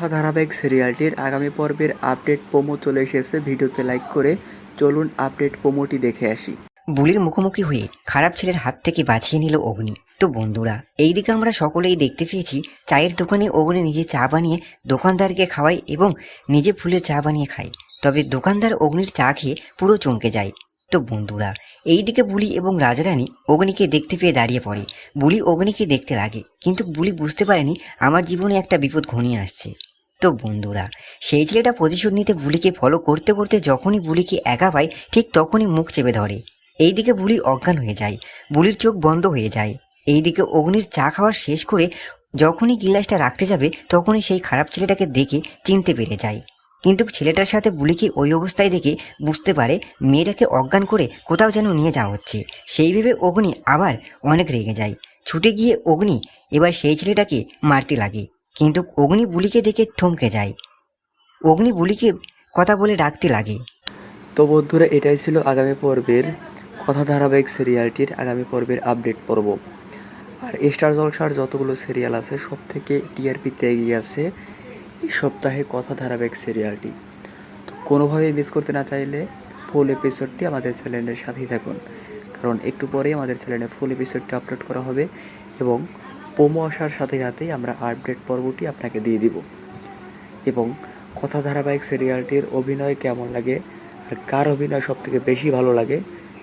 কথা ধারাবাহিক সিরিয়ালটির আগামী পর্বের আপডেট প্রোমো চলে এসেছে, ভিডিওতে লাইক করে চলুন আপডেট প্রোমোটি দেখে আসি। বুলির মুখোমুখি হয়ে খারাপ ছেলের হাত থেকে বাঁচিয়ে নিল অগ্নি। তো বন্ধুরা, এইদিকে আমরা সকলেই দেখতে পেয়েছি, চায়ের দোকানে অগ্নি নিজে চা বানিয়ে দোকানদারকে খাওয়ায় এবং নিজে ফুলের চা বানিয়ে খায়। তবে দোকানদার অগ্নির চা খেয়ে পুরো চমকে যায়। তো বন্ধুরা, এইদিকে বুলি এবং রাজারানী অগ্নিকে দেখতে পেয়ে দাঁড়িয়ে পড়ে। বুলি অগ্নিকে দেখতে লাগে, কিন্তু বুলি বুঝতে পারেনি, আমার জীবনে একটা বিপদ ঘনিয়ে আসছে। তো বন্ধুরা। সেই ছেলেটা প্রতিশোধ নিতে বুলিকে ফলো করতে করতে যখনই বুলিকে একা পায়, ঠিক তখনই মুখ চেপে ধরে। এইদিকে বুলি অজ্ঞান হয়ে যায়, বুলির চোখ বন্ধ হয়ে যায়। এইদিকে অগ্নির চা খাওয়ার শেষ করে যখনই গিলাসটা রাখতে যাবে, তখনই সেই খারাপ ছেলেটাকে দেখে চিনতে পেরে যায়। কিন্তু ছেলেটার সাথে বুলিকে ওই অবস্থায় দেখে বুঝতে পারে, মেয়েটাকে অজ্ঞান করে কোথাও যেন নিয়ে যাওয়া হচ্ছে। সেই ভেবে অগ্নি আবার অনেক রেগে যায়। ছুটে গিয়ে অগ্নি এবার সেই ছেলেটাকে মারতে লাগে। কিন্তু অগ্নি বুলিকে দেখে থমকে যায়। অগ্নি বুলিকে কথা বলে ডাকতে লাগে। তো বন্ধুরা, এটাই ছিল আগামী পর্বের কথা ধারাবাহিক সিরিয়ালটির আগামী পর্বের আপডেট পর্ব। আর স্টার জলসার যতগুলো সিরিয়াল আছে সব থেকে টিআরপিতে এগিয়ে আছে এই সপ্তাহে কথা ধারাবাহিক সিরিয়ালটি তো কোনোভাবেই মিস করতে না চাইলে ফুল এপিসোডটি আমাদের চ্যানেলের সাথেই থাকুন। কারণ একটু পরেই আমাদের চ্যানেলে ফুল এপিসোডটি আপলোড করা হবে এবং পোমো আসার সাথে সাথেই আমরা আপডেট পর্বটি আপনাকে দিয়ে দিব। এবং কথা ধারাবাহিক সিরিয়ালটির অভিনয় কেমন লাগে আর কার অভিনয় সবথেকে বেশি ভালো লাগে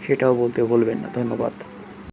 সেটাও বলতে বলবেন না। ধন্যবাদ।